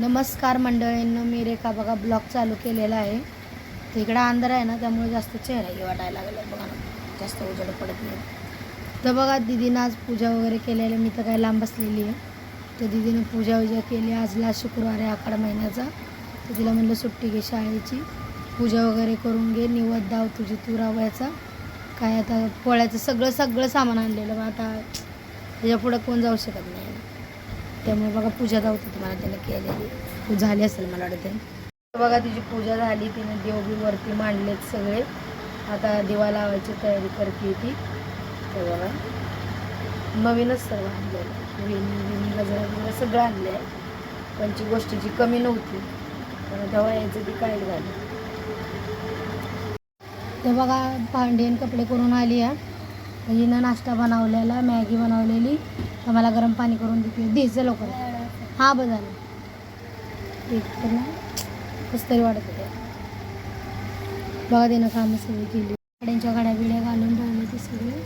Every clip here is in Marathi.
नमस्कार मंडळींनो मी रेखा बघा ब्लॉग चालू केलेला आहे. तिकडं अंधार आहे ना त्यामुळे जास्त चेहरा हे वाटायला लागला बघा ना. जास्त उजड पडत नाही. तर बघा दिदीनं आज पूजा वगैरे केलेली मी तर काय लांब बसलेली आहे. तर दिदीनं पूजा वूजा केली. आज लास्ट शुक्रवार आहे आखाड महिन्याचा. तर तिला म्हणलं सुट्टी घे शाळेची. पूजा वगैरे करून घे. निवद दाव तुझी तू रावायचा काय आता पोळ्याचं सगळं सगळं सामान आणलेलं. मग आता त्याच्या पुढं कोण जाऊ शकत नाही. त्यामुळे बघा पूजा जाऊती तुम्हाला त्याने केलेली. पूजा झाली असेल मला वाटतं बघा तिची पूजा झाली तिने देवबी वरती मांडलेत सगळे. आता दिवा लावायची तयारी करते ती. तर बघा. नवीनच सर्व आणलेलं विणी विणी गजरा वगैरे सगळं आणलं आहे त्यांची गोष्टीची कमी नव्हती. पण तेव्हा यायचं ती काय झालं. तर बघा भांडी कपडे करून आली आहे म्हणजे हिनं नाश्ता बनवलेला मॅगी बनवलेली. तर मला गरम पाणी करून देते. द्यायचं लवकर. हां बरं झालं. एक तर ना कसं तरी वाटत होते. बघा तिनं कामं सगळी केली. कपड्यांच्या गाड्या बिड्या घालून ठेवले ते सगळे.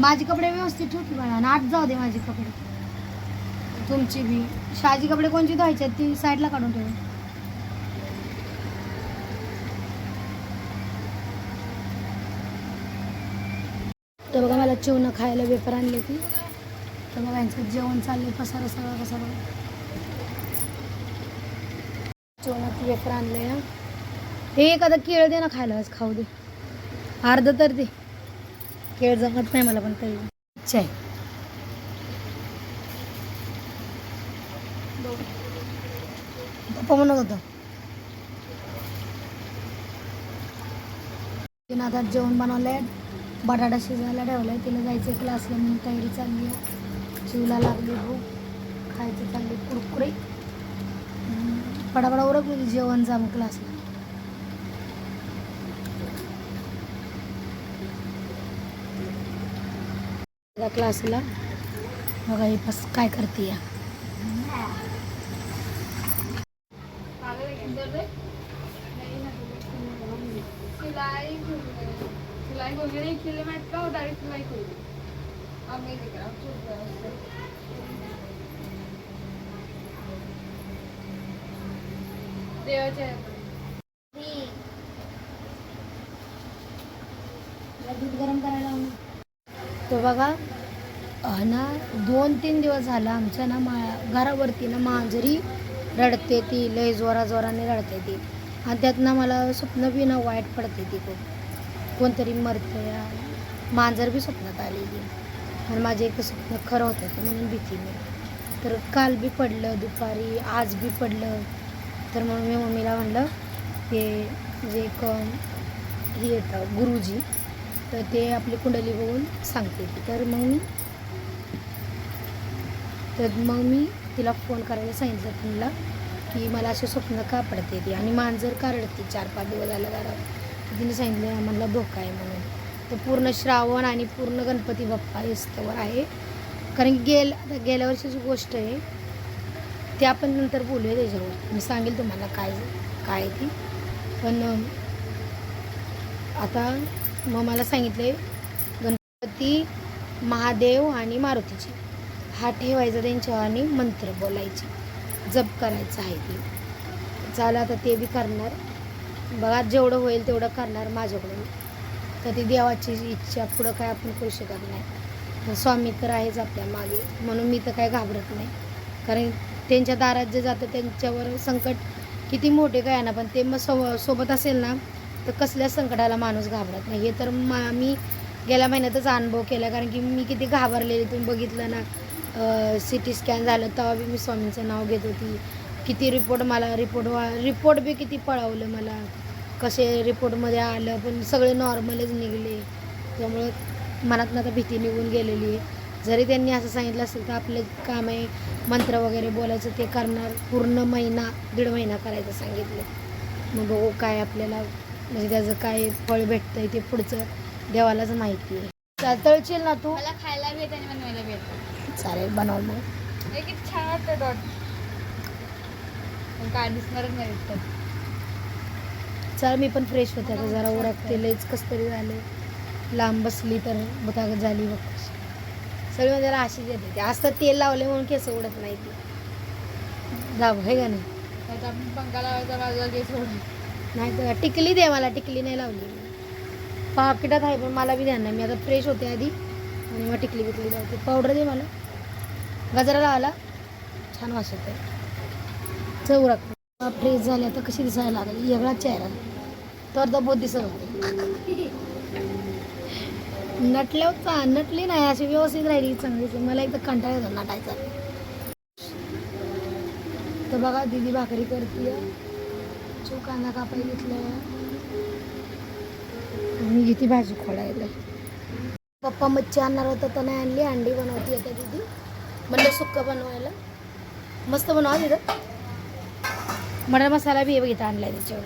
माझे कपडे व्यवस्थित ठेवते की बाळा. आणि आठ जाऊ दे माझे कपडे. तुमची बी. शाजी कपडे कोणची धुवायचे आहेत? ती साईडला काढून ठेव. तर बघा मला चिवणं खायला वेपर आणले ती तर बघा यांचं जेवण चाललंय पसारा सगळा बघा. जेवणात वेपर आणले हे. एखादा केळ दे ना खायला खाऊ दे. अर्ध तर दे. केळ जमत नाही मला पण तरी. इच्छा आहे. पप्पा म्हणत होतं. आता जेवण बनवलंय. बटाटा शिजायला ठेवलाय. तिला जायचं क्लासला म्हणून तयारी चालली आहे. जीवला लागली हो खायचं चालली कुरकुरे. पडापडा उरक म्हणजे जेवण जा मग क्लासला क्लासला बघा हे बस काय करते या. वगैरे केले माहीत का डायरेक्ट ते करा देवाच्या दूध गरम करायला लावून तो बघा ना दोन तीन दिवस झाला आमच्या ना मा घरावरती ना मांजरी रडते ती लय जोरा जोराने रडते ती. आणि त्यात ना मला स्वप्न बी ना वाईट पडते ती खूप. कोणतरी मरते मांजर बी स्वप्नात आलेली आणि माझे एक स्वप्न खरं होतं ते म्हणून भीती मी तर काल बी पडलं दुपारी आज बी पडलं. तर म्हणून मी मम्मीला म्हणलं ते जे एक हे येतं गुरुजी तर ते आपली कुंडली बघून सांगते. तर मग मी तर मग मी तिला फोन करायला सांगितलं तिला की मला असे स्वप्न का पडते ती? आणि मांजर का रडते? चार पाच दिवस झालं घरात तिने सांगितलं मला धोका आहे म्हणून. तर पूर्ण श्रावण आणि पूर्ण गणपती बाप्पा इस्तवर आहे. कारण की गेल आता गेल्या वर्षीची गोष्ट आहे ते आपण नंतर बोलूया त्याच्यावर. मी सांगेल तुम्हाला काय काय आहे ती. पण आता मग मला सांगितले गणपती महादेव आणि मारुतीची. हा ठेवायचा त्यांच्या आणि मंत्र बोलायचे. जप करायचं आहे ते. झालं आता ते बी करणार. बघा जेवढं होईल तेवढं करणार माझ्याकडून. तर ती देवाची इच्छा पुढं काय आपण करू शकत नाही. स्वामी तर आहेच आपल्या मागे. म्हणून मी तर काय घाबरत नाही. कारण त्यांच्या दारात जे जातं त्यांच्यावर संकट किती मोठे काय ना पण ते मग सो सोबत असेल ना तर कसल्या संकटाला माणूस घाबरत नाही. हे तर मा मी गेल्या महिन्यातच अनुभव केला. कारण की मी किती घाबरलेली तुम्ही बघितलं ना सी टी स्कॅन झालं तेव्हा बी मी स्वामींचं नाव घेत होती. किती रिपोर्ट मला रिपोर्ट वा रिपोर्ट बी किती पळवलं मला. कसे रिपोर्टमध्ये आलं पण सगळे नॉर्मलच निघले. त्यामुळं मनात आता भीती निघून गेलेली आहे. जरी त्यांनी असं सांगितलं असेल तर आपलं काम आहे मंत्र वगैरे बोलायचं ते करणार. पूर्ण महिना दीड महिना करायचं सांगितलं. मग बघू काय आपल्याला म्हणजे त्याचं काय फळ भेटतंय ते पुढचं देवालाच माहिती आहे. चा- तळशील ना तू. मला खायला भेट आणि बनवायला भेट. चालेल बनव मग. छान वाटतं डॉट. पण काय दिसणारच नाही तर चल मी पण फ्रेश होते. आता जरा उरकते लईच कस तरी झालं. लांब बसली तर बुतागत झाली बघ सगळी म्हणजे अशीच येते ते. असं तेल लावले म्हणून केस उडत नाही ती. दाब आहे का नाही? पंखा लावायचा बाजूला केस सोडून नाही तर टिकली दे मला टिकली नाही लावली. पाकिटात आहे पण मला बी द्या ना. मी आता फ्रेश होते आधी. आणि मग टिकली बिकली लावते. पावडर दे मला. गजरा लावायला. छान वास येते चौराक फ्रेश झाली आता कशी दिसायला लागली? वेगळा चेहरा. तर तर बहुत दिसत होते. नटल्यावर चा नटली नाही अशी व्यवस्थित राहिली चांगली. मला एकदा कंटाळा येतो नटायचा. तर बघा दिदी भाकरी करते चो कांदा कापाय घेतलाय. मी घेते भाजी खोडायला. पप्पा मच्छी आणणार होतं तर नाही आणली. अंडी बनवती आता दिदी. म्हणलं सुक्क बनवायला. मस्त बनवा तिथं. मटर मसाला बी हे बघितला आणलाय त्याच्यावर